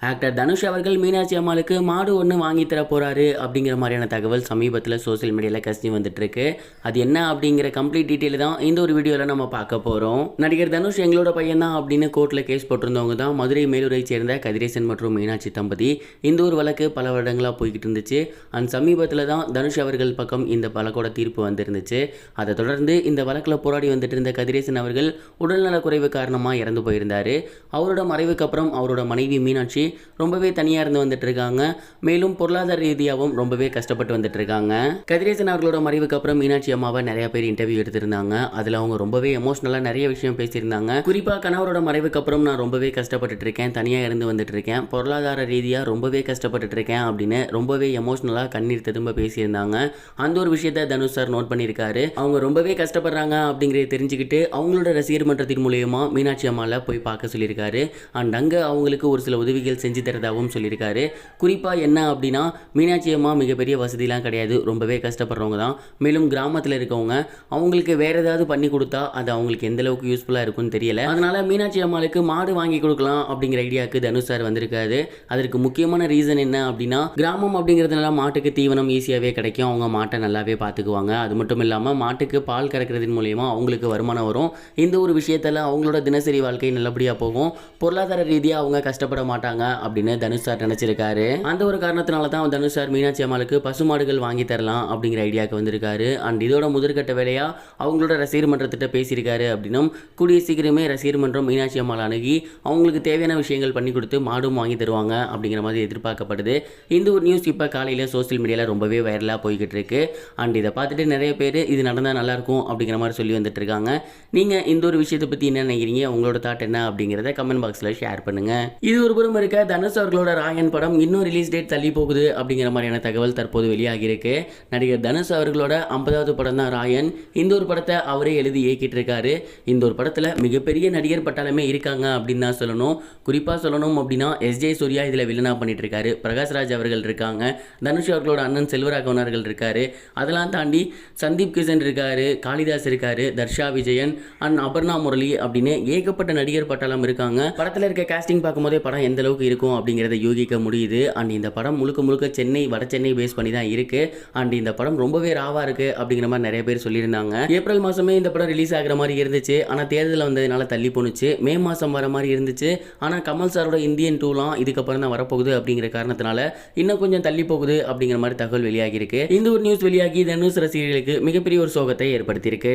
Actor Dhanush அவர்கள் மீனாட்சி அம்மாளுக்கு மாடு ஒன்று வாங்கி தர போகிறாரு அப்படிங்கிற மாதிரியான தகவல் சமீபத்தில் சோஷியல் மீடியாவில் கசிஞ்சு வந்துட்டுருக்கு. அது என்ன அப்படிங்கிற கம்ப்ளீட் டீட்டெயில் தான் இந்த ஒரு வீடியோவில் நம்ம பார்க்க போகிறோம் நடிகர் தனுஷ் எங்களோட பையன் தான் அப்படின்னு கோர்ட்டில் கேஸ் போட்டிருந்தவங்க தான் மதுரை மேலூரை சேர்ந்த கதிரேசன் மற்றும் மீனாட்சி தம்பதி. இந்த ஒரு வழக்கு பல வருடங்களாக போய்கிட்டு இருந்துச்சு. அண்ட் சமீபத்தில் தான் தனுஷ் அவர்கள் பக்கம் இந்த வழக்கோட தீர்ப்பு வந்திருந்துச்சு. அதை தொடர்ந்து இந்த வழக்கில் போராடி வந்துட்டு இருந்த கதிரேசன் அவர்கள் உடல்நலக்குறைவு காரணமாக இறந்து போயிருந்தார். அவரோட மறைவுக்கு அப்புறம் அவரோட மனைவி மீனாட்சி ரொம்பவே தனியாக இருந்து வந்துட்டு இருக்காங்க மேலும் பொருளாதார ரீதியாகவும் ரொம்பவே கஷ்டப்பட்டு வந்துட்டு இருக்காங்க கதிரேசன் அவர்களோட மறைவுக்கு அப்புறம் மீனாட்சி அம்மாவை நிறைய பேர் இன்டர்வியூ எடுத்திருந்தாங்க. அதில் அவங்க ரொம்பவே எமோஷ்னலாக நிறைய விஷயம் பேசியிருந்தாங்க. குறிப்பாக கணவரோட மறைவுக்கு அப்புறம் நான் ரொம்பவே கஷ்டப்பட்டுட்டு இருக்கேன் தனியாக இருந்து வந்துட்டு இருக்கேன் பொருளாதார ரீதியாக ரொம்பவே கஷ்டப்பட்டுட்டு இருக்கேன் அப்படின்னு ரொம்பவே எமோஷ்னலாக கண்ணீர் திரும்ப பேசியிருந்தாங்க. அந்த ஒரு விஷயத்த தனுஷ் சார் நோட் பண்ணியிருக்காரு. அவங்க ரொம்பவே கஷ்டப்படுறாங்க அப்படிங்கிறத தெரிஞ்சுக்கிட்டு அவங்களோட ரசிகர் மன்றத்தின் மூலயமா மீனாட்சி அம்மாவில் போய் பார்க்க சொல்லியிருக்காரு. அண்ட் அங்கே அவங்களுக்கு ஒரு சில உதவிகள் செஞ்சு தரதாகவும் சொல்லியிருக்காரு. குறிப்பாக என்ன அப்படின்னா மீனாட்சி அம்மா மிகப்பெரிய வசதிலாம் கிடையாது. ரொம்பவே கஷ்டப்படுறவங்க தான். மேலும் கிராமத்தில் இருக்கவங்க அவங்களுக்கு வேற ஏதாவது பண்ணி கொடுத்தா அது அவங்களுக்கு எந்த அளவுக்கு யூஸ்ஃபுல்லாக இருக்கும்னு தெரியல. அதனால மீனாட்சி அம்மாளுக்கு மாடு வாங்கி கொடுக்கலாம் அப்படிங்கிற ஐடியாவுக்கு தனுஷ் சார் வந்திருக்காரு. அதற்கு முக்கியமான ரீசன் என்ன அப்படின்னா கிராமம் அப்படிங்கிறதுனால மாட்டுக்கு தீவனம் ஈஸியாகவே கிடைக்கும். அவங்க மாட்டை நல்லாவே பார்த்துக்குவாங்க அது மட்டும் இல்லாமல் மாட்டுக்கு பால் கறக்கிறதின் மூலயமா அவங்களுக்கு வருமானம் வரும். இந்த ஒரு விஷயத்தில் அவங்களோட தினசரி வாழ்க்கை நல்லபடியாக போகும். பொருளாதார ரீதியாக அவங்க கஷ்டப்பட மாட்டாங்க. அப்படின்னு தனுஷ் சார் நினச்சிருக்காரு. அந்த ஒரு காரணத்தினால தான் தனுஷ் சார் மீனாட்சி அம்மாளுக்கு பசுமாடுகள் வாங்கி தரலாம் அப்படிங்கிற ஐடியாவுக்கு வந்திருக்காரு. அண்ட் இதோட முதற்கட்ட வேலையாக அவங்களோட ரசிகர் மன்றத்திட்ட பேசியிருக்காரு அப்படின்னும் கூடிய சீக்கிரமே ரசிகர் மன்றம் மீனாட்சி அம்மாள் அணுகி அவங்களுக்கு தேவையான விஷயங்கள் பண்ணி கொடுத்து மாடும் வாங்கி தருவாங்க அப்படிங்கிற மாதிரி எதிர்பார்க்கப்படுது. இந்த ஒரு நியூஸ் இப்போ காலையில் சோஷியல் மீடியாவில் ரொம்பவே வைரலாக போய்கிட்டு இருக்கு. அண்ட் இதை பார்த்துட்டு நிறைய பேர் இது நடந்தால் நல்லாயிருக்கும் அப்படிங்கிற மாதிரி சொல்லி வந்துட்டு இருக்காங்க. நீங்கள் இந்த ஒரு விஷயத்தை பற்றி என்ன நினைக்கிறீங்க? உங்களோட தாட் என்ன அப்படிங்கிறத கமெண்ட் பாக்ஸில் ஷேர் பண்ணுங்கள் இது ஒரு புறம் இருக்க தனுஷ் அவர்களோட ராயன் படம் இன்னும் ரிலீஸ் டேட் தள்ளி போகுது அப்படிங்கிற மாதிரியான தகவல் தற்போது வெளியாகியிருக்கு. நடிகர் தனுஷ் அவர்களோட ஐம்பதாவது படம் தான் ராயன். இந்த ஒரு படத்தை அவரே எழுதி இயக்கிட்டு இருக்காரு இந்த ஒரு படத்தில் மிகப்பெரிய நடிகர் பட்டாளமே இருக்காங்க அப்படின்னு தான் சொல்லணும். குறிப்பாக சொல்லணும் அப்படின்னா எஸ்ஜே சூர்யா இதில் வில்லனா பண்ணிட்டு இருக்காரு பிரகாஷ்ராஜ் அவர்கள் இருக்காங்க. தனுஷ் அவர்களோட அண்ணன் செல்வராகவன் அவர்கள் இருக்காரு. அதெல்லாம் தாண்டி சந்தீப் கிஷன் இருக்காரு காளிதாஸ் இருக்காரு தர்ஷா விஜயன் அண்ட் அபர்ணா முரளி அப்படின்னு ஏகப்பட்ட நடிகர் பட்டாளம் இருக்காங்க. படத்தில் இருக்க casting பார்க்கும்போதே படம் எந்த அளவுக்கு இருக்கும் அப்படிங்கிறத யூகிக்க முடியுது. அண்ட் இந்த படம் முழுக்க முழுக்க சென்னை வட சென்னை பேஸ் பண்ணி தான் இருக்கு. அண்ட் இந்த படம் ரொம்பவே ராவா இருக்கு அப்படிங்கிற மாதிரி நிறைய பேர் சொல்லியிருந்தாங்க. ஏப்ரல் மாசமே இந்த படம் ரிலீஸ் ஆகிற மாதிரி இருந்துச்சு. ஆனால் தேர்தல் வந்ததுனால தள்ளி போணுச்சு. மே மாதம் வர மாதிரி இருந்துச்சு. ஆனால் கமல் சாரோட இந்தியன் டூலாம் இதுக்கப்புறம் தான் வரப்போகுது அப்படிங்கிற காரணத்தினால இன்னும் கொஞ்சம் தள்ளி போகுது அப்படிங்கிற மாதிரி தகவல் வெளியாகி இருக்கு இந்த ஒரு நியூஸ் வெளியாகி தனுஷ் ரசிகர்களுக்கு மிகப்பெரிய ஒரு சோகத்தை ஏற்படுத்தியிருக்கு.